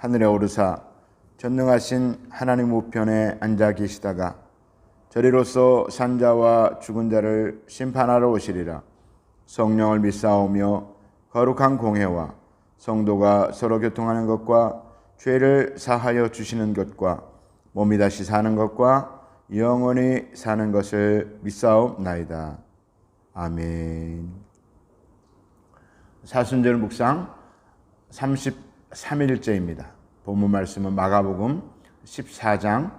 하늘에 오르사 전능하신 하나님 우편에 앉아 계시다가 저리로서 산자와 죽은 자를 심판하러 오시리라 성령을 믿사오며 거룩한 공회와 성도가 서로 교통하는 것과 죄를 사하여 주시는 것과 몸이 다시 사는 것과 영원히 사는 것을 믿사옵나이다. 아멘. 사순절 묵상 33일째입니다. 본문 말씀은 마가복음 14장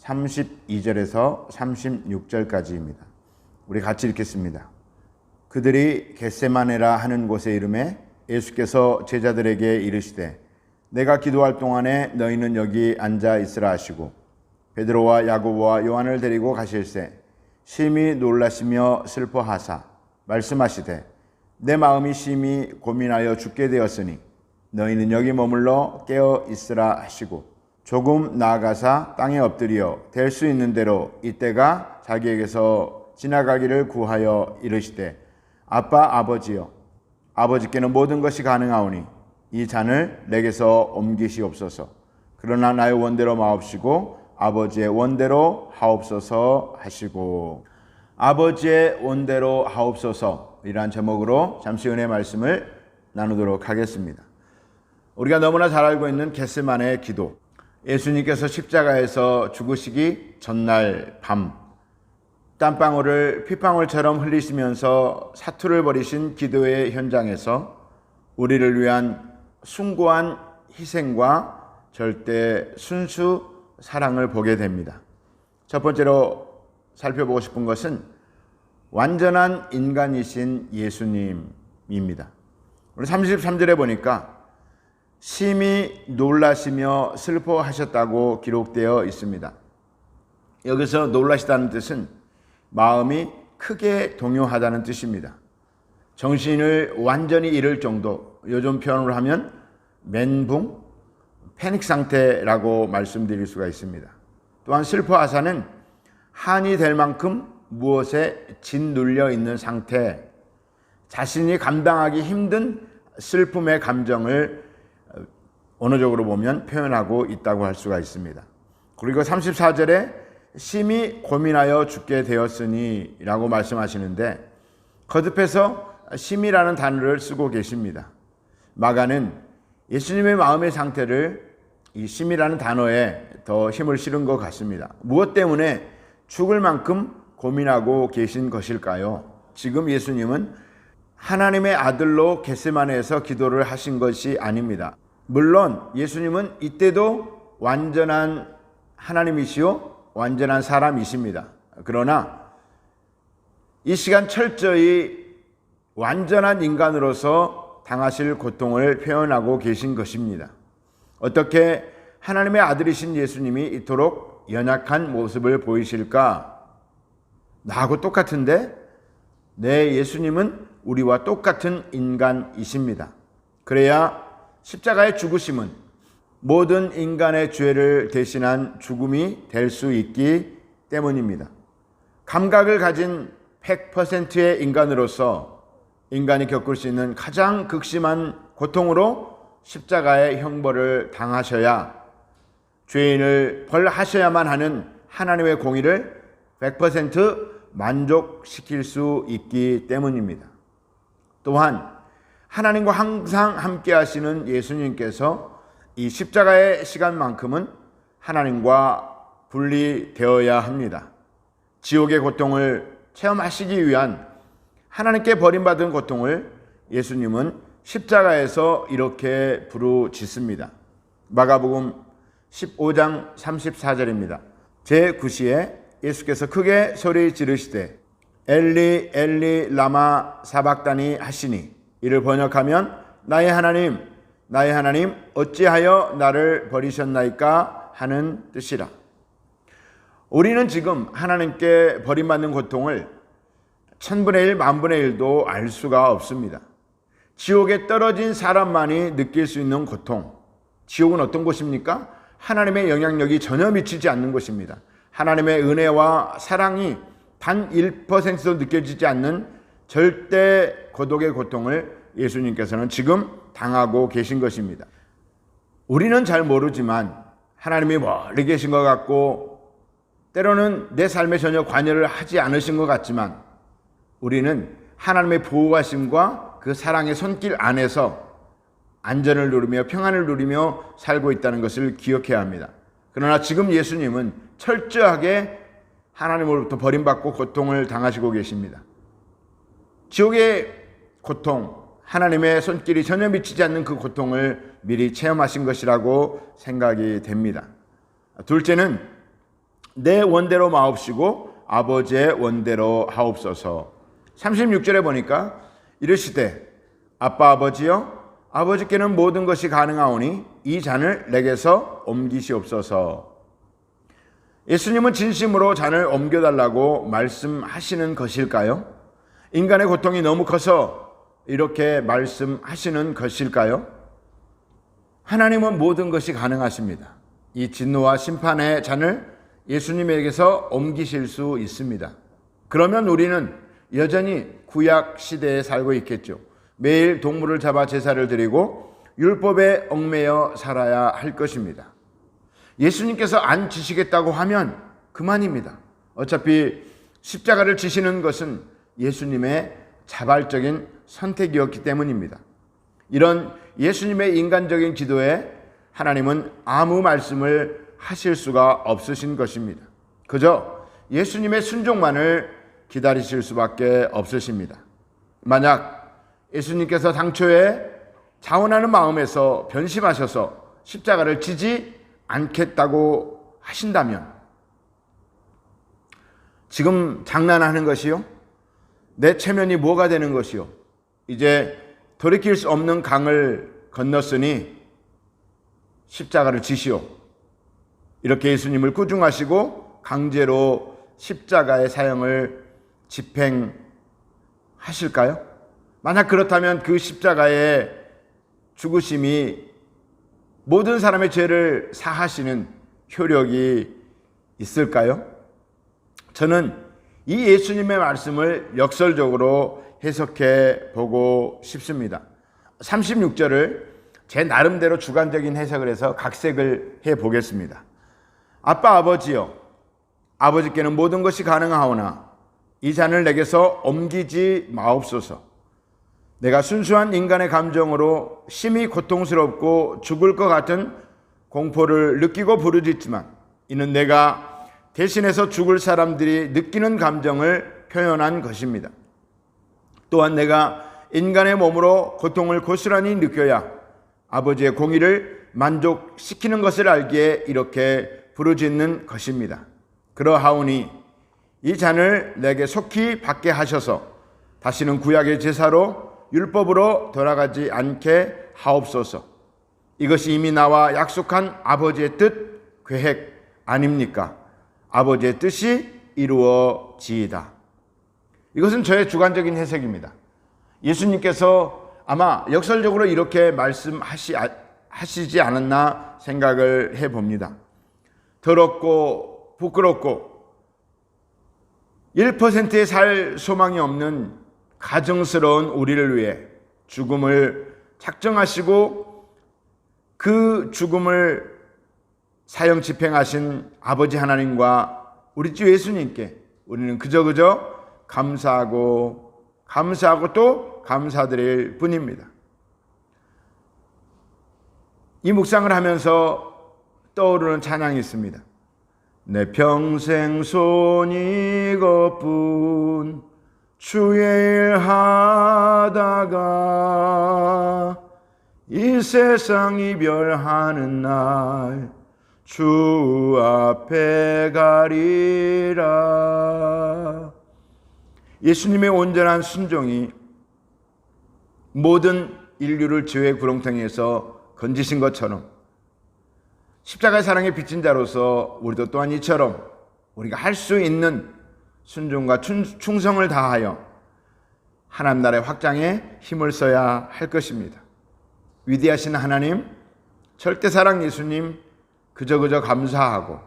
32절에서 36절까지입니다. 우리 같이 읽겠습니다. 그들이 겟세마네라 하는 곳에 이름에 예수께서 제자들에게 이르시되 내가 기도할 동안에 너희는 여기 앉아 있으라 하시고 베드로와 야고보와 요한을 데리고 가실새 심히 놀라시며 슬퍼하사 말씀하시되 내 마음이 심히 고민하여 죽게 되었으니 너희는 여기 머물러 깨어 있으라 하시고 조금 나아가사 땅에 엎드려 될 수 있는 대로 이때가 자기에게서 지나가기를 구하여 이르시되 아빠 아버지여 아버지께는 모든 것이 가능하오니 이 잔을 내게서 옮기시옵소서. 그러나 나의 원대로 마옵시고 아버지의 원대로 하옵소서 하시고. 아버지의 원대로 하옵소서. 이러한 제목으로 잠시 은혜 말씀을 나누도록 하겠습니다. 우리가 너무나 잘 알고 있는 겟세만의 기도. 예수님께서 십자가에서 죽으시기 전날 밤 땀방울을 핏방울처럼 흘리시면서 사투를 벌이신 기도의 현장에서 우리를 위한 숭고한 희생과 절대 순수 사랑을 보게 됩니다. 첫 번째로 살펴보고 싶은 것은 완전한 인간이신 예수님입니다. 우리 33절에 보니까 심히 놀라시며 슬퍼하셨다고 기록되어 있습니다. 여기서 놀라시다는 뜻은 마음이 크게 동요하다는 뜻입니다. 정신을 완전히 잃을 정도, 요즘 표현으로 하면 멘붕, 패닉 상태라고 말씀드릴 수가 있습니다. 또한 슬퍼하사는 한이 될 만큼 무엇에 짓눌려 있는 상태, 자신이 감당하기 힘든 슬픔의 감정을 언어적으로 보면 표현하고 있다고 할 수가 있습니다. 그리고 34절에 심히 고민하여 죽게 되었으니 라고 말씀하시는데 거듭해서 심이라는 단어를 쓰고 계십니다. 마가는 예수님의 마음의 상태를 이 심이라는 단어에 더 힘을 실은 것 같습니다. 무엇 때문에 죽을 만큼 고민하고 계신 것일까요? 지금 예수님은 하나님의 아들로 겟세마네에서 기도를 하신 것이 아닙니다. 물론 예수님은 이때도 완전한 하나님이시요 완전한 사람이십니다. 그러나 이 시간 철저히 완전한 인간으로서 당하실 고통을 표현하고 계신 것입니다. 어떻게 하나님의 아들이신 예수님이 이토록 연약한 모습을 보이실까? 나하고 똑같은데, 내 예수님은 우리와 똑같은 인간이십니다. 그래야 십자가의 죽으심은 모든 인간의 죄를 대신한 죽음이 될 수 있기 때문입니다. 감각을 가진 100%의 인간으로서 인간이 겪을 수 있는 가장 극심한 고통으로 십자가의 형벌을 당하셔야 죄인을 벌하셔야만 하는 하나님의 공의를 100% 만족시킬 수 있기 때문입니다. 또한 하나님과 항상 함께 하시는 예수님께서 이 십자가의 시간만큼은 하나님과 분리되어야 합니다. 지옥의 고통을 체험하시기 위한 하나님께 버림받은 고통을 예수님은 십자가에서 이렇게 부르짖습니다. 마가복음 15장 34절입니다. 제9시에 예수께서 크게 소리 지르시되 엘리 엘리 라마 사박다니 하시니 이를 번역하면 나의 하나님 나의 하나님 어찌하여 나를 버리셨나이까 하는 뜻이라. 우리는 지금 하나님께 버림받는 고통을 천분의 일, 만분의 일도 알 수가 없습니다. 지옥에 떨어진 사람만이 느낄 수 있는 고통. 지옥은 어떤 곳입니까? 하나님의 영향력이 전혀 미치지 않는 곳입니다. 하나님의 은혜와 사랑이 단 1%도 느껴지지 않는 절대 고독의 고통을 예수님께서는 지금 당하고 계신 것입니다. 우리는 잘 모르지만 하나님이 멀리 계신 것 같고 때로는 내 삶에 전혀 관여를 하지 않으신 것 같지만 우리는 하나님의 보호하심과 그 사랑의 손길 안에서 안전을 누리며 평안을 누리며 살고 있다는 것을 기억해야 합니다. 그러나 지금 예수님은 철저하게 하나님으로부터 버림받고 고통을 당하시고 계십니다. 지옥의 고통, 하나님의 손길이 전혀 미치지 않는 그 고통을 미리 체험하신 것이라고 생각이 됩니다. 둘째는 내 원대로 마옵시고 아버지의 원대로 하옵소서. 36절에 보니까 이르시되 아빠 아버지여 아버지께는 모든 것이 가능하오니 이 잔을 내게서 옮기시옵소서. 예수님은 진심으로 잔을 옮겨달라고 말씀하시는 것일까요? 인간의 고통이 너무 커서 이렇게 말씀하시는 것일까요? 하나님은 모든 것이 가능하십니다. 이 진노와 심판의 잔을 예수님에게서 옮기실 수 있습니다. 그러면 우리는 여전히 구약 시대에 살고 있겠죠. 매일 동물을 잡아 제사를 드리고 율법에 얽매여 살아야 할 것입니다. 예수님께서 안 지시겠다고 하면 그만입니다. 어차피 십자가를 지시는 것은 예수님의 자발적인 선택이었기 때문입니다. 이런 예수님의 인간적인 기도에 하나님은 아무 말씀을 하실 수가 없으신 것입니다. 그저 예수님의 순종만을 기다리실 수밖에 없으십니다. 만약 예수님께서 당초에 자원하는 마음에서 변심하셔서 십자가를 지지 않겠다고 하신다면 지금 장난하는 것이요? 내 체면이 뭐가 되는 것이요? 이제 돌이킬 수 없는 강을 건넜으니 십자가를 지시오. 이렇게 예수님을 꾸중하시고 강제로 십자가의 사형을 집행하실까요? 만약 그렇다면 그 십자가의 죽으심이 모든 사람의 죄를 사하시는 효력이 있을까요? 저는 이 예수님의 말씀을 역설적으로 해석해 보고 싶습니다. 36절을 제 나름대로 주관적인 해석을 해서 각색을 해 보겠습니다. 아빠 아버지요 아버지께는 모든 것이 가능하오나 이 잔을 내게서 옮기지 마옵소서. 내가 순수한 인간의 감정으로 심히 고통스럽고 죽을 것 같은 공포를 느끼고 부르짖지만 이는 내가 대신해서 죽을 사람들이 느끼는 감정을 표현한 것입니다. 또한 내가 인간의 몸으로 고통을 고스란히 느껴야 아버지의 공의를 만족시키는 것을 알기에 이렇게 부르짖는 것입니다. 그러하오니 이 잔을 내게 속히 받게 하셔서 다시는 구약의 제사로 율법으로 돌아가지 않게 하옵소서. 이것이 이미 나와 약속한 아버지의 뜻, 계획 아닙니까? 아버지의 뜻이 이루어지이다. 이것은 저의 주관적인 해석입니다. 예수님께서 아마 역설적으로 이렇게 말씀하시지 않았나 생각을 해 봅니다. 더럽고 부끄럽고 1%의 살 소망이 없는 가정스러운 우리를 위해 죽음을 작정하시고 그 죽음을 사형 집행하신 아버지 하나님과 우리 주 예수님께 우리는 그저 그저 감사하고 감사하고 또 감사드릴 뿐입니다. 이 묵상을 하면서 떠오르는 찬양이 있습니다. 내 평생 손이 이것뿐 주의 일 하다가 이 세상 이별하는 날 주 앞에 가리라 예수님의 온전한 순종이 모든 인류를 죄의 구렁텅이에서 건지신 것처럼 십자가의 사랑에 빚진 자로서 우리도 또한 이처럼 우리가 할 수 있는 순종과 충- 충성을 다하여 하나님 나라의 확장에 힘을 써야 할 것입니다. 위대하신 하나님, 절대 사랑 예수님, 그저 그저 감사하고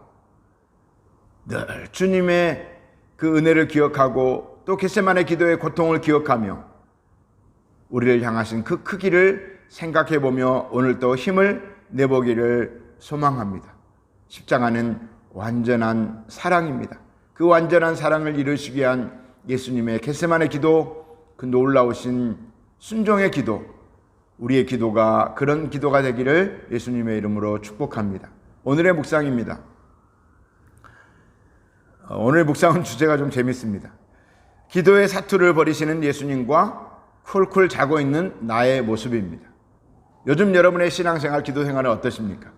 늘 주님의 그 은혜를 기억하고 또 겟세만의 기도의 고통을 기억하며 우리를 향하신 그 크기를 생각해 보며 오늘도 힘을 내보기를 소망합니다. 십자가는 완전한 사랑입니다. 그 완전한 사랑을 이루시기 위한 예수님의 겟세만의 기도, 그 놀라우신 순종의 기도, 우리의 기도가 그런 기도가 되기를 예수님의 이름으로 축복합니다. 오늘의 묵상입니다. 어, 오늘 묵상은 주제가 좀 재밌습니다. 기도의 사투를 벌이시는 예수님과 쿨쿨 자고 있는 나의 모습입니다. 요즘 여러분의 신앙생활, 기도 생활은 어떠십니까?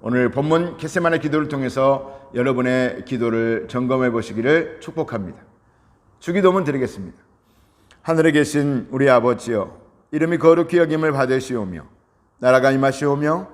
오늘 본문 캐세만의 기도를 통해서 여러분의 기도를 점검해 보시기를 축복합니다. 주기도문 드리겠습니다. 하늘에 계신 우리 아버지여 이름이 거룩히 여김을 받으시오며 나라가 임하시오며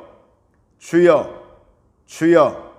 주여 주여